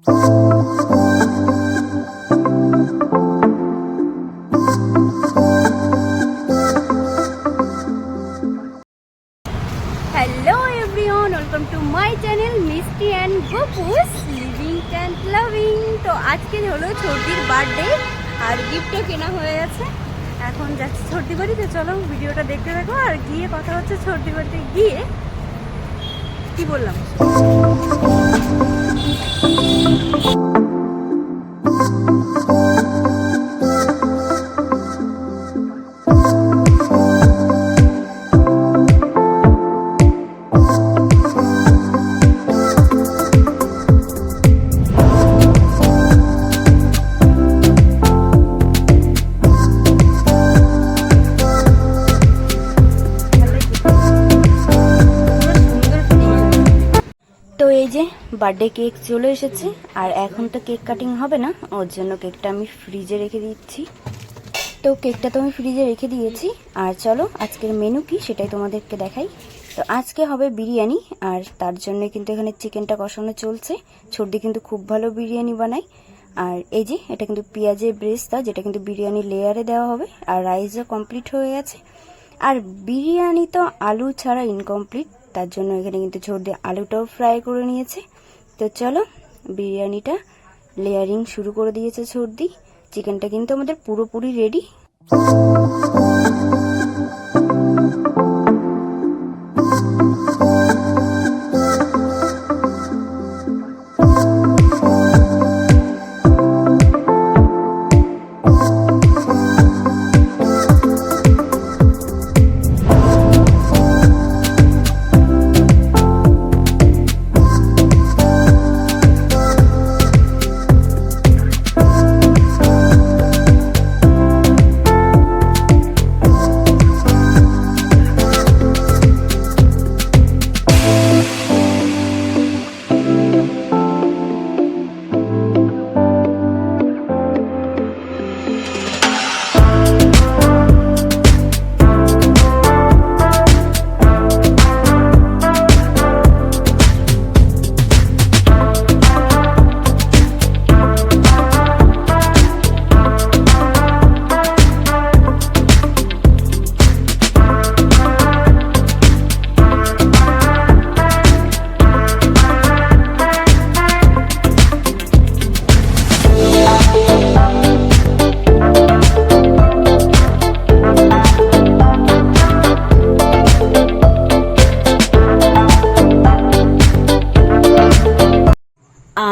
Hello everyone welcome to my channel Mishti and Gopu's living and loving তো আজকে হলো ছোটির birthday আর গিফটও কেনা হয়ে গেছে। এখন যাচ্ছি ছোটি বাড়িতে, চলো ভিডিওটা দেখতে দেখো আর গিয়ে কথা হচ্ছে ছোটি বাড়িতে গিয়ে কি বললাম? Música তো এই যে বার্থডে কেক চলে এসেছে, আর এখন তো কেক কাটিং হবে না, ওর জন্য কেকটা আমি ফ্রিজে রেখে দিচ্ছি। তো কেকটা তো আমি ফ্রিজে রেখে দিয়েছি, আর চলো আজকের মেনু কি সেটাই তোমাদেরকে দেখাই। তো আজকে হবে বিরিয়ানি, আর তার জন্য কিন্তু এখানে চিকেনটা কষানো চলছে। সর্দি কিন্তু খুব ভালো বিরিয়ানি বানায়। আর এই যে, এটা কিন্তু পেঁয়াজের ব্রেস্তা, যেটা কিন্তু বিরিয়ানি লেয়ারে দেওয়া হবে, আর রাইসও কমপ্লিট হয়ে গেছে। আর বিরিয়ানি তো আলু ছাড়া ইনকমপ্লিট তার জন্য এখানে কিন্তু ছোট দিয়ে আলুটাও ফ্রাই করে নিয়েছে। তো চলো, বিরিয়ানিটা লেয়ারিং শুরু করে দিয়েছে সর্দি চিকেনটা কিন্তু আমাদের পুরোপুরি রেডি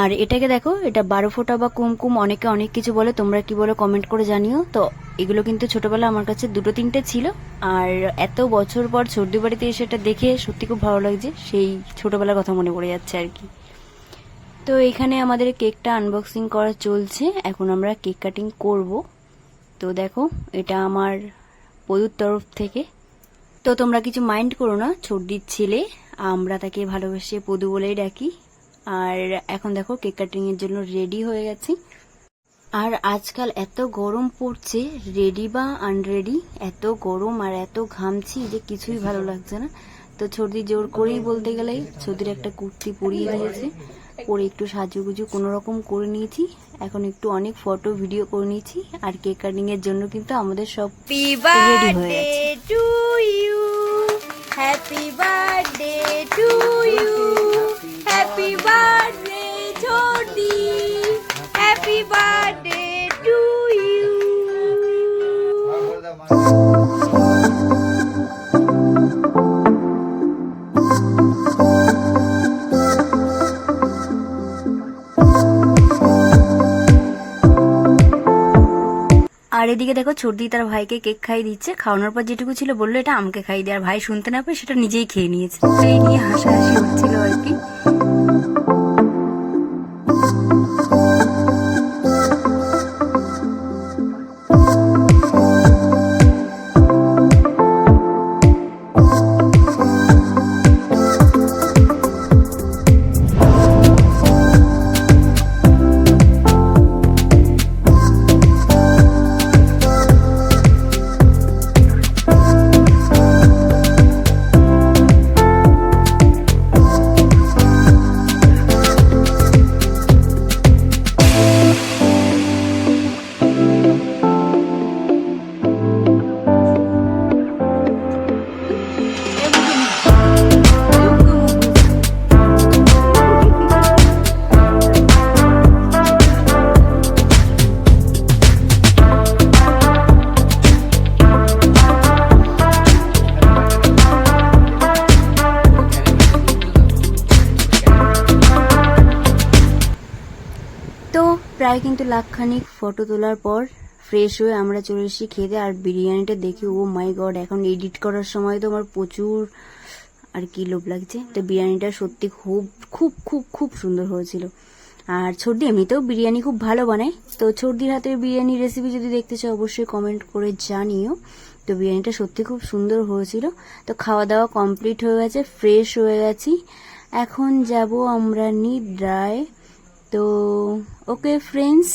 আর এটাকে দেখো, এটা বারো ফোঁটা বা কুমকুম, অনেকে অনেক কিছু বলে, তোমরা কি বলে কমেন্ট করে জানিও। তো এগুলো কিন্তু ছোটবেলা আমার কাছে দুটো তিনটে ছিল। আর এত বছর পর সর্দি বাড়িতে এসে এটা দেখে সত্যি খুব ভালো লাগছে, সেই ছোটবেলার কথা মনে পড়ে যাচ্ছে আর কি। তো এখানে আমাদের কেকটা আনবক্সিং করা চলছে, এখন আমরা কেক কাটিং করব। তো দেখো, এটা আমার পদুর তরফ থেকে। তো তোমরা কিছু মাইন্ড করো না, ছর্দির ছেলে, আমরা তাকে ভালোবেসে পদু বলেই ডাকি। আর এখন দেখো কেক কাটিং এর জন্য রেডি হয়ে গেছি আর আজকাল এত গরম পড়ছে রেডি বা আনরেডি এত গরম আর এত ঘামছি যে কিছুই ভালো লাগছে না তো ছর্দি জোর করেই বলতে গেলে ছর্দির একটা কুর্তি পরিয়ে দিয়েছে পরে একটু সাজুগুজু কোনো রকম করে নিয়েছি এখন একটু অনেক ফটো ভিডিও করে নিয়েছি আর কেক কাটিং এর জন্য কিন্তু আমাদের সব রেডি হয়ে গেছে to you. Happy birthday to you. আর এদিকে দেখো ছর্দি তার ভাইকে কেক খাইয়ে দিচ্ছে। খাওয়ানোর পর যেটুকু ছিল বলল, এটা আমাকে খাইয়ে দিয়ে আর ভাই শুনতে না পেয়ে সেটা নিজেই খেয়ে নিয়েছে। এই নিয়ে হাসাহাসি হচ্ছিল আর কি। তো প্রায় কিন্তু লাখখানিক ফটো তোলার পর ফ্রেশ হয়ে আমরা চলে এসেছি খেতে। আর বিরিয়ানিটা দেখি, ও মাই গড এখন এডিট করার সময় তো আমার প্রচুর আর কি লোভ লাগছে। তো বিরিয়ানিটা সত্যি খুব খুব খুব খুব সুন্দর হয়েছিল। আর ছর্দি এমনিতেও বিরিয়ানি খুব ভালো বানায়। তো ছর্দির হাতের বিরিয়ানি রেসিপি যদি দেখতে চাও, অবশ্যই কমেন্ট করে জানিও। তো বিরিয়ানিটা সত্যি খুব সুন্দর হয়েছিল। তো খাওয়া দাওয়া কমপ্লিট হয়ে গেছে ফ্রেশ হয়ে গেছি। এখন যাব আমরা নিদ্রায়। তো okay friends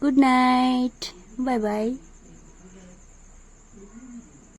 good night bye bye